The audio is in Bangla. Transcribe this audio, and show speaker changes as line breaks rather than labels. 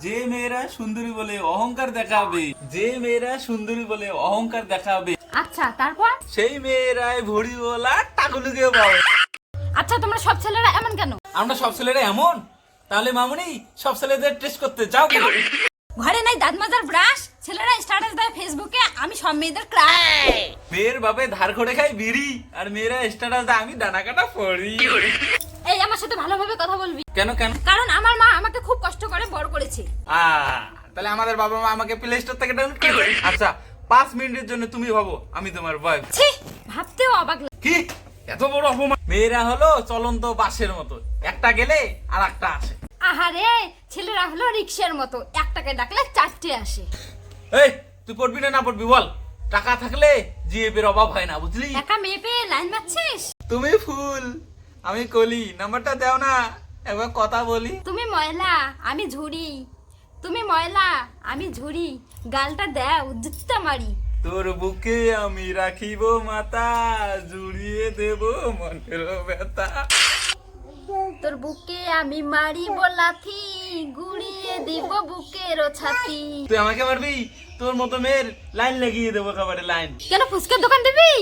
যে মেয়েরা সুন্দরী বলে অহংকার দেখাবে যে মেয়েরা সুন্দরী বলে অহংকার দেখাবে
আচ্ছা তারপর?
সেই মেয়েরাই ভড়িওয়ালা টাকুলুকে পাবে
আচ্ছা তোমরা সব ছেলেরা এমন কেন?
আমরা সব ছেলেরা এমন? তাহলে মামুনি সব ছেলেদের টেস্ট করতে যাও কেন?
ঘরে নাই দাঁত মাজার ব্রাশ ছেলেরা স্ট্যাটাস দেয় ফেসবুকে আমি সব মেয়েদের ক্রাই
মেয়ের বাপে ধার করে খাই বিড়ি আর মেয়েরা স্ট্যাটাস দেয় আমি দানা কাটা পড়ি।
ভালোভাবে কথা বলবি?
কেন কেন?
কারণ আমার মা আমাকে খুব কষ্ট করে বড় করেছে।
তাহলে আমাদের বাবা মা আমাকে প্লে স্টোর থেকে ডাউনলোড করে আচ্ছা পাঁচ মিনিটের জন্য তুমি ভাবো আমি তোমার ওয়াইফ
ছি ভাবতেও অবাক
কি? এত বড় অপমান। মেয়েরা হলো চলন্ত বাসের মতো। একটা গেলে আর একটা আসে।
আহারে ছেলেরা হলো রিক্সার মতো। একটাকে ডাকলে চারটে আসে।
এই তুই পড়বি না না পড়বি বল। টাকা থাকলে জিএপের অভাব হয় না বুঝলি?
একা মেয়ে পেয়ে লাইন মারছিস?
তুমি ফুল। আমি কলি নাম্বারটা দাও না একবার কথা বলি।
তুমি ময়লা আমি ঝুড়ি। তুমি ময়লা আমি ঝুড়ি। গালটা দাও জুত্তা মারি।
তোর বুকে আমি রাখিব মাতা জুড়িয়ে দেব মনের ব্যথা।
তোর বুকে আমি মারিব লাথি গুড়িয়ে দিব বুকের ছাতি।
তুই আমাকে মারবি? তোর মতো মেয়ের লাইন লাগিয়ে দেবো খাবারে লাইন
কেন ফুচকার দোকান দিবি?